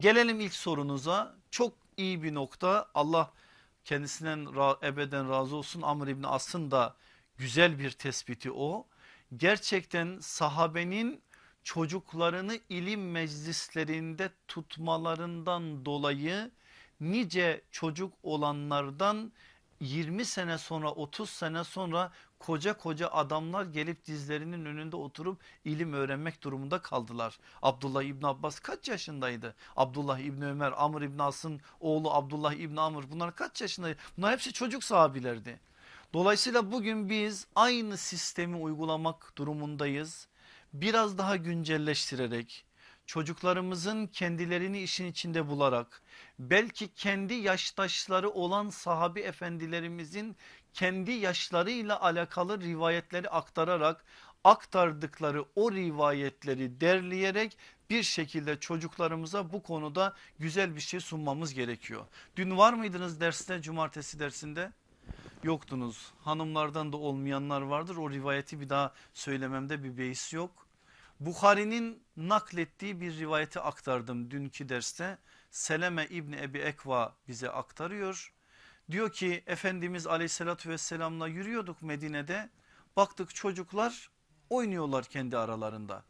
Gelelim ilk sorunuza. Çok iyi bir nokta. Allah kendisinden ebeden razı olsun. Amr İbni As'ın da güzel bir tespiti o. Gerçekten sahabenin çocuklarını ilim meclislerinde tutmalarından dolayı nice çocuk olanlardan 20 sene sonra 30 sene sonra koca koca adamlar gelip dizlerinin önünde oturup ilim öğrenmek durumunda kaldılar. Abdullah İbni Abbas kaç yaşındaydı? Abdullah İbni Ömer, Amr İbni As'ın oğlu Abdullah İbni Amr bunlar kaç yaşındaydı? Bunlar hepsi çocuk sahabilerdi. Dolayısıyla bugün biz aynı sistemi uygulamak durumundayız. Biraz daha güncelleştirerek çocuklarımızın kendilerini işin içinde bularak belki kendi yaştaşları olan sahabi efendilerimizin kendi yaşlarıyla alakalı rivayetleri aktararak aktardıkları o rivayetleri derleyerek bir şekilde çocuklarımıza bu konuda güzel bir şey sunmamız gerekiyor. Dün var mıydınız derste cumartesi dersinde? Yoktunuz. Hanımlardan da olmayanlar vardır. O rivayeti bir daha söylememde bir beis yok. Bukhari'nin naklettiği bir rivayeti aktardım dünkü derste. Seleme İbni Ebi Ekva bize aktarıyor. Diyor ki Efendimiz aleyhissalatü vesselamla yürüyorduk Medine'de. Baktık çocuklar oynuyorlar kendi aralarında.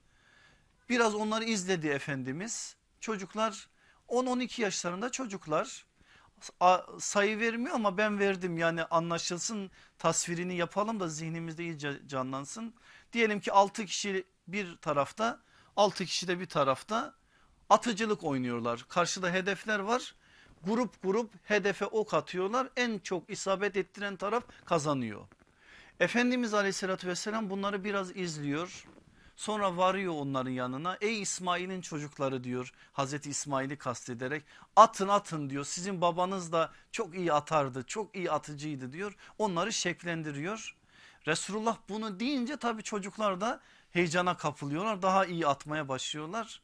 Biraz onları izledi Efendimiz. Çocuklar 10-12 yaşlarında çocuklar sayı vermiyor ama ben verdim yani anlaşılsın tasvirini yapalım da zihnimizde iyice canlansın. Diyelim ki 6 kişi bir tarafta 6 kişi de bir tarafta atıcılık oynuyorlar. Karşıda hedefler var grup grup hedefe ok atıyorlar en çok isabet ettiren taraf kazanıyor. Efendimiz aleyhissalatü vesselam bunları biraz izliyor. Sonra varıyor onların yanına ey İsmail'in çocukları diyor Hazreti İsmail'i kastederek atın atın diyor sizin babanız da çok iyi atardı çok iyi atıcıydı diyor onları şeklendiriyor. Resulullah bunu deyince tabii çocuklar da heyecana kapılıyorlar daha iyi atmaya başlıyorlar.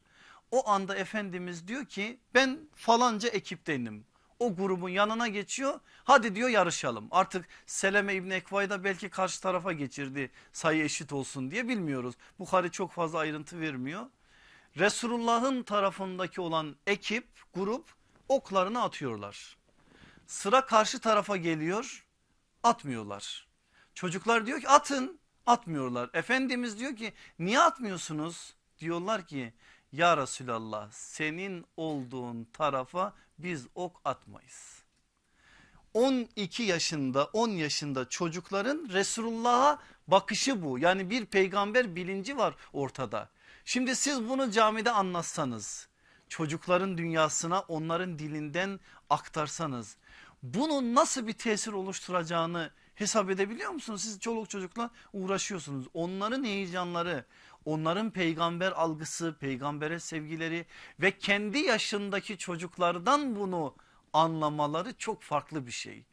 O anda Efendimiz diyor ki ben falanca ekiptenim o grubun yanına geçiyor. Hadi diyor yarışalım. Artık Seleme İbni Ekva'yı da belki karşı tarafa geçirdi sayı eşit olsun diye bilmiyoruz. Bukhari çok fazla ayrıntı vermiyor. Resulullah'ın tarafındaki olan ekip grup oklarını atıyorlar. Sıra karşı tarafa geliyor atmıyorlar. Çocuklar diyor ki atın atmıyorlar. Efendimiz diyor ki niye atmıyorsunuz? Diyorlar ki ya Resulallah senin olduğun tarafa biz ok atmayız. 12 yaşında 10 yaşında çocukların Resulullah'a bakışı bu. Yani bir peygamber bilinci var ortada. Şimdi siz bunu camide anlatsanız çocukların dünyasına onların dilinden aktarsanız bunun nasıl bir tesir oluşturacağını hesap edebiliyor musunuz? Siz çoluk çocukla uğraşıyorsunuz. Onların heyecanları, onların peygamber algısı, peygambere sevgileri ve kendi yaşındaki çocuklardan bunu anlamaları çok farklı bir şey.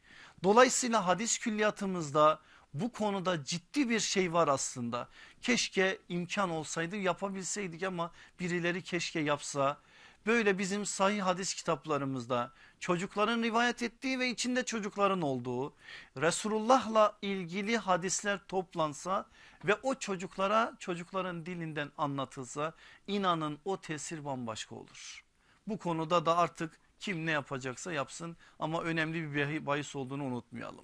Dolayısıyla hadis külliyatımızda bu konuda ciddi bir şey var aslında. Keşke imkan olsaydı yapabilseydik ama birileri keşke yapsa. Böyle bizim sahih hadis kitaplarımızda çocukların rivayet ettiği ve içinde çocukların olduğu Resulullah'la ilgili hadisler toplansa ve o çocuklara çocukların dilinden anlatılsa inanın o tesir bambaşka olur. Bu konuda da artık kim ne yapacaksa yapsın ama önemli bir bahis olduğunu unutmayalım.